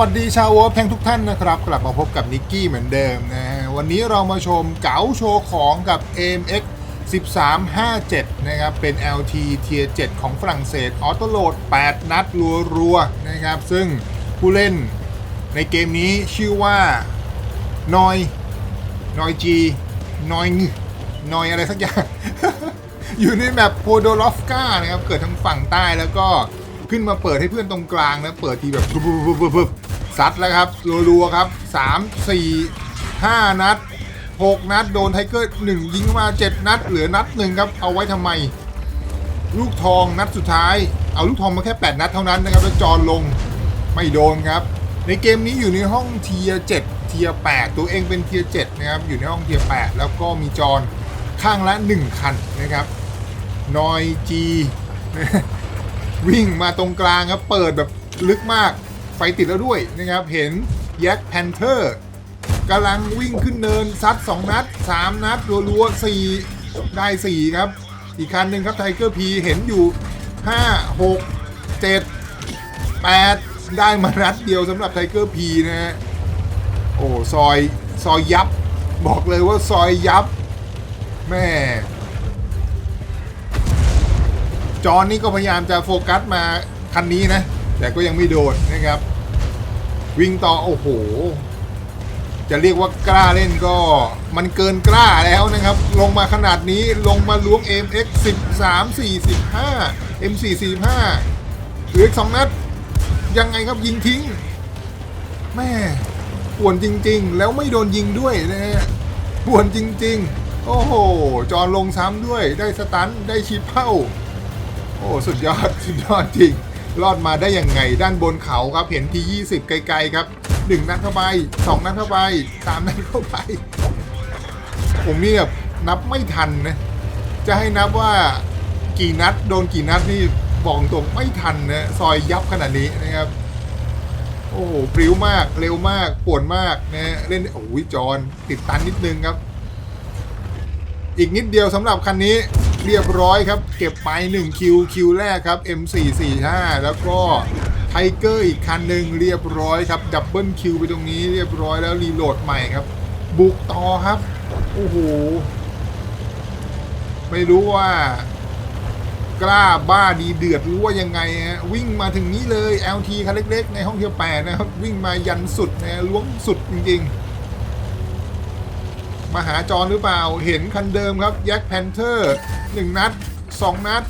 สวัสดีชาววอร์แพงทุกท่านนะครับ กลับมาพบกับนิกกี้เหมือนเดิมนะฮะวันนี้เรามาชมเก๋าโชว์ของกับ AMX 1357 นะครับ เป็น LT Tier 7ของฝรั่งเศสออโตโหลด 8 นัดรัวๆนะครับ ซึ่งผู้เล่นในเกมนี้ชื่อว่านอยนอยจีนอยนอยอะไรสักอย่าง อยู่ในแมปโพโดลอฟกานะครับ เกิดทางฝั่งใต้แล้วก็ ขึ้นมาเปิดให้เพื่อนตรงกลางแล้วเปิดทีแบบปุ๊บปุ๊บปุ๊บปุ๊บปุ๊บซัดแล้วครับรัวๆครับ 3 4 5 นัด 6 นัด โดนไทเกอร์1ยิงมา 7 นัด เหลือนัดหนึ่งครับ เอาไว้ทำไม ลูกทองนัดสุดท้าย เอาลูกทองมาแค่ 8 นัดเท่านั้นนะครับ แล้วจอนลงไม่โดนครับ ในเกมนี้อยู่ในห้องเทีย7เทีย8ตัวเองเป็นเทีย7นะครับ อยู่ในห้องเทีย8แล้วก็มีจอนข้างละ 1 คันนะครับนอยจี วิ่งมาตรงกลางครับ เปิดแบบลึกมาก ไฟติดแล้วด้วยนะครับ เห็นแย็กแพนเทอร์กำลังวิ่งขึ้นเนินซัด 2 นัด 3 นัด รัวๆ4ได้ 4 ครับ อีกคันหนึ่งครับไทเกอร์พีเห็นอยู่ 5 6 7 8 ได้มานัดเดียวสำหรับไทเกอร์พีนะฮะ โอ้ ซอย ซอยยับ บอกเลยว่าซอยยับ แม่ จอห์นนี่ก็พยายามจะโฟกัสมาคันนี้นะ แต่ก็ยังไม่โดนนะครับ วิ่งต่อโอ้โห จะเรียกว่ากล้าเล่นก็มันเกินกล้าแล้วนะครับ ลงมาขนาดนี้ลงมาล้วง MX 13 45 M4 45เหลืออีกสองนัด ยังไงครับยิงทิ้ง แม่ป่วนจริง ๆ แล้วไม่โดนยิงด้วยนะฮะป่วนจริง ๆ โอ้โห จอนลงซ้ำด้วยได้สตันได้ชีพเป้า โอ้สุดยอดสุดยอดจริง รอดมาได้ยังไงด้านบนเขาครับ เห็นที 20 ไกลๆครับ1นัดเข้าไป2นัดเข้าไป3นัดเข้าไป ผมนี่แบบนับไม่ทันนะ จะให้นับว่ากี่นัดโดนกี่นัดนี่บอกตรงไม่ทันนะซอยยับขนาดนี้นะครับ โอ้โหปริ้วมากเร็วมากปวดมากนะเล่นโอ้ยจอนติดตันนิดนึงครับ อีกนิดเดียวสำหรับคันนี้ เรียบร้อยครับ เก็บไป1คิวคิวแรกครับ M445 แล้วก็ไทเกอร์อีกคันหนึ่งเรียบร้อยครับ ดับเบิลคิวไปตรงนี้เรียบร้อยแล้วรีโหลดใหม่ครับ บุกต่อครับ โอ้โห ไม่รู้ว่า กล้าบ้าดีเดือดรู้ว่ายังไงฮะวิ่งมาถึงนี้เลย LT คันเล็กๆ ในห้องเทียแปดนะครับ วิ่งมายันสุดนะล้วงสุดจริงๆ มาหาจรหรือเปล่า เห็นคันเดิมครับแย็กแพนเทอร์หนึ่งนัดสองนัด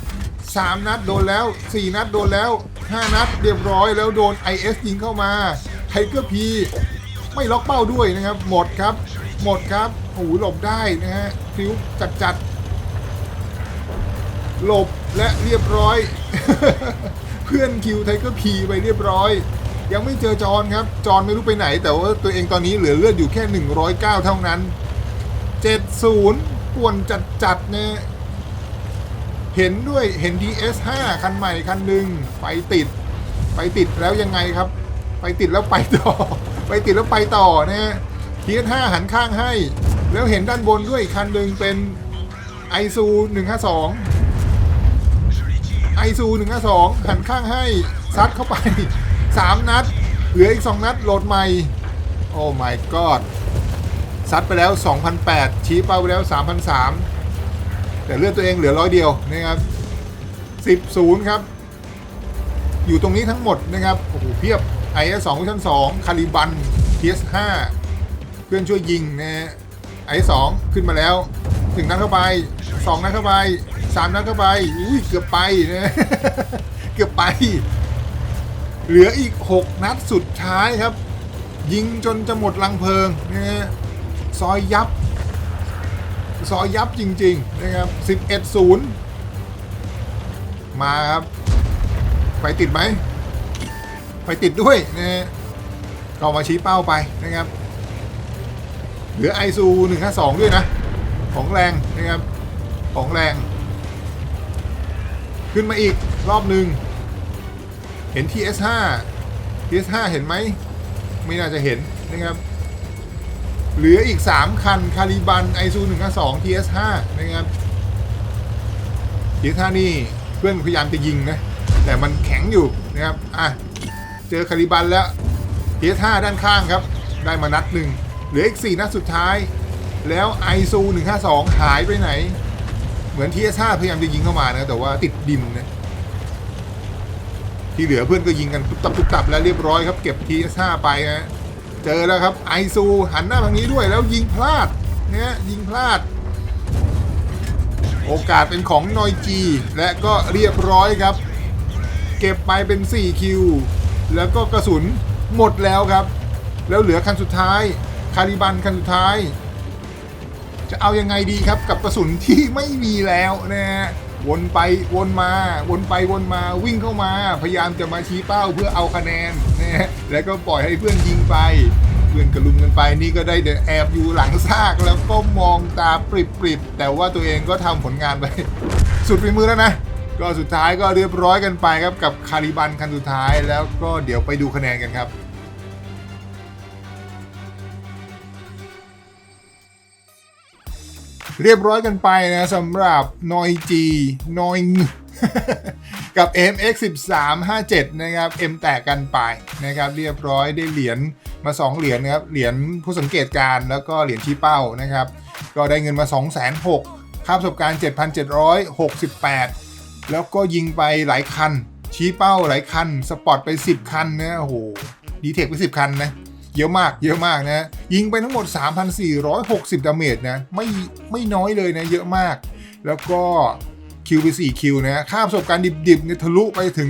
สามนัดโดนแล้วสี่นัดโดนแล้วห้านัดเรียบร้อยแล้วโดน IS ยิงเข้ามาไทเกอร์พีไม่ล็อกเป้าด้วยนะครับ หมดครับ หมดครับโอ้โหหลบได้นะฮะฟิวจัดจัดหลบและเรียบร้อย เพื่อนคิวไทเกอร์พีไปเรียบร้อย ยังไม่เจอจอนครับ จอนไม่รู้ไปไหน แต่ว่าตัวเองตอนนี้เหลือเลือดอยู่แค่ 109 เท่านั้น 70ป่วนจัดจัดๆเนี่ยเห็นด้วยเห็น DS5 คันใหม่คันหนึ่งไปติด ไปติดแล้วยังไงครับ ไปติดแล้วไปต่อ ไปติดแล้วไปต่อนะฮะ DS5 หันข้างให้ แล้วเห็นด้านบนด้วยคันหนึ่งเป็นไอซู152ไอซู152 หันข้างให้ ซัดเข้าไป 3 นัด เหลืออีก 2 นัดโหลดใหม่ โอ้ my god ซัดไปแล้ว 2,008 ชี้เป้าไปแล้ว 3,003 แต่เลือดตัวเองเหลือร้อยเดียวนะครับ10 0ครับ อยู่ตรงนี้ทั้งหมดนะครับ โอ้โห เพียบ IS 2ชั้น2คาริบัน PS 5เพื่อนช่วยยิงนะฮะ IS 2ขึ้นมาแล้วถึงนัดเข้าไป 2 นัดเข้าไป 3 นัดเข้าไป อุ้ย เกือบไปนะเกือบไป เหลืออีก 6 นัดสุดท้ายครับ ยิงจนจะหมดลังเพลิงนะฮะ ซอยยับ ซอยยับจริง ๆ นะครับ 11 0 มาครับไฟติดไหมไฟติดด้วยนะฮะก็มาชี้เป้าไปนะครับ เหลือไอซู152 ด้วยนะ ของแรงนะครับ ของแรง ขึ้นมาอีกรอบหนึ่งเห็น TS5 TS5 เห็นไหม ไม่น่าจะเห็นนะครับ เหลืออีก 3 คัน คาริบันไอซู152 TS5 นะครับ TS5 นี่เพื่อนพยายามจะยิงนะ แต่มันแข็งอยู่นะครับ อะ เจอคาริบันแล้ว PS5 ด้านข้างครับ ได้มานัดหนึ่งเหลืออีก 4 นัดสุดท้าย แล้วไอซู152หายไปไหน เหมือน TS5 พยายามจะยิงเข้ามานะแต่ว่าติดดินนะที่เหลือเพื่อนก็ยิงกันตุบตับตุบตับแล้วเรียบร้อยครับ เก็บ TS5 ไปนะ เจอแล้วครับไอซูหันหน้าทางนี้ด้วยแล้วยิงพลาดเนี่ยยิงพลาด โอกาสเป็นของนอยจี และก็เรียบร้อยครับ เก็บไปเป็น 4 คิว แล้วก็กระสุนหมดแล้วครับ แล้วเหลือคันสุดท้าย คาริบันคันสุดท้าย จะเอายังไงดีครับกับกระสุนที่ไม่มีแล้วนะฮะ วนไปวนมา วนไปวนมาวิ่งเข้ามา พยายามจะมาชี้เป้าเพื่อเอาคะแนนนะฮะแล้วก็ปล่อยให้เพื่อนยิงไป เพื่อนกระลุมกันไปนี่ก็ได้แต่แอบอยู่หลังซากแล้วก็มองตาปริบๆแต่ว่าตัวเองก็ทำผลงานไป สุดฝีมือแล้วนะก็สุดท้ายก็เรียบร้อยกันไปครับกับคาริบันคันสุดท้ายแล้วก็เดี๋ยวไปดูคะแนนกันครับ เรียบร้อยกันไปนะสำหรับนอยจีนอยกับ MX 13 57 นะครับ M แตกกันไปนะครับเรียบร้อยได้เหรียญมา 2 เหรียญนะครับเหรียญผู้สังเกตการแล้วก็เหรียญชี้เป้านะครับ ก็ได้เงินมา 2 6 0 0 0ค่าประสบการณ์ 7,768 แล้วก็ยิงไปหลายคัน ชี้เป้าหลายคัน สปอร์ตไป 10 คันนะโอ้โหดีเทคไป 10 คันนะ เยอะมากเยอะมากนะ ยิงไปทั้งหมด 3,460 ดาเมจนะ ไม่ไม่น้อยเลยนะ เยอะมาก แล้วก็คิวไป4คิวนะค่าประสบการณ์ดิบๆเนี่ยทะลุไปถึง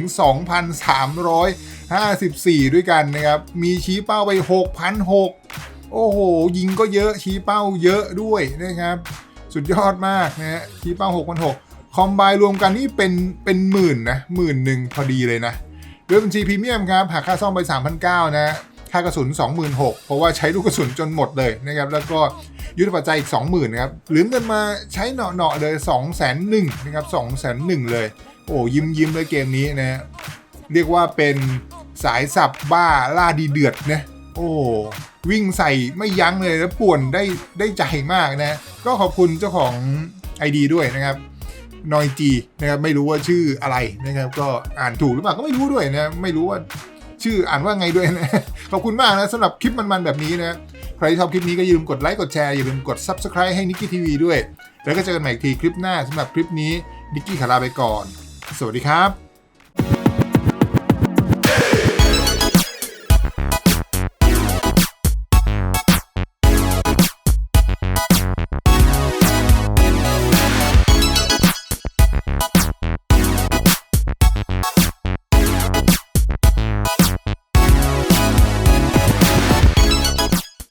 2,354 ด้วยกันนะครับ มีชี้เป้าไป 6,006 โอ้โห ยิงก็เยอะชี้เป้าเยอะด้วยนะครับ สุดยอดมากนะฮะชี้เป้า 6,006 คอมไบรวมกันนี่เป็นเป็นหมื่นนะหมื่นหนึ่งพอดีเลยนะด้วยบัญชีพรีเมียมครับหักค่าซ่อมไป3,900นะ ค่ากระสุน 26,000 เพราะว่าใช้ลูกกระสุนจนหมดเลยนะครับ แล้วก็ยุทธปัจจัยอีก 20,000นะครับหลือเงินมาใช้เหนาะๆเลย 201,000นะครับ201,000 เลย โอ้ยิ้มยิ้มเลยเกมนี้นะเรียกว่าเป็นสายสับบ้าล่าดีเดือดนะโอ้วิ่งใส่ไม่ยั้งเลยแล้วป่วนได้ได้ใจมากนะ ก็ขอบคุณเจ้าของ ID ด้วยนะครับนอยจีนะครับไม่รู้ว่าชื่ออะไรนะครับ ก็อ่านถูกหรือเปล่าก็ไม่รู้ด้วยนะ ไม่รู้ว่า ชื่ออ่านว่าไงด้วยนะ ขอบคุณมากนะสำหรับคลิปมันๆแบบนี้นะ ใครชอบคลิปนี้ก็อย่าลืมกดไลค์กดแชร์อย่าลืมกด Subscribe ให้นิกกี้ทีวีด้วย แล้วก็เจอกันใหม่อีกทีคลิปหน้าสำหรับคลิปนี้นิกกี้ขอลาไปก่อน สวัสดีครับ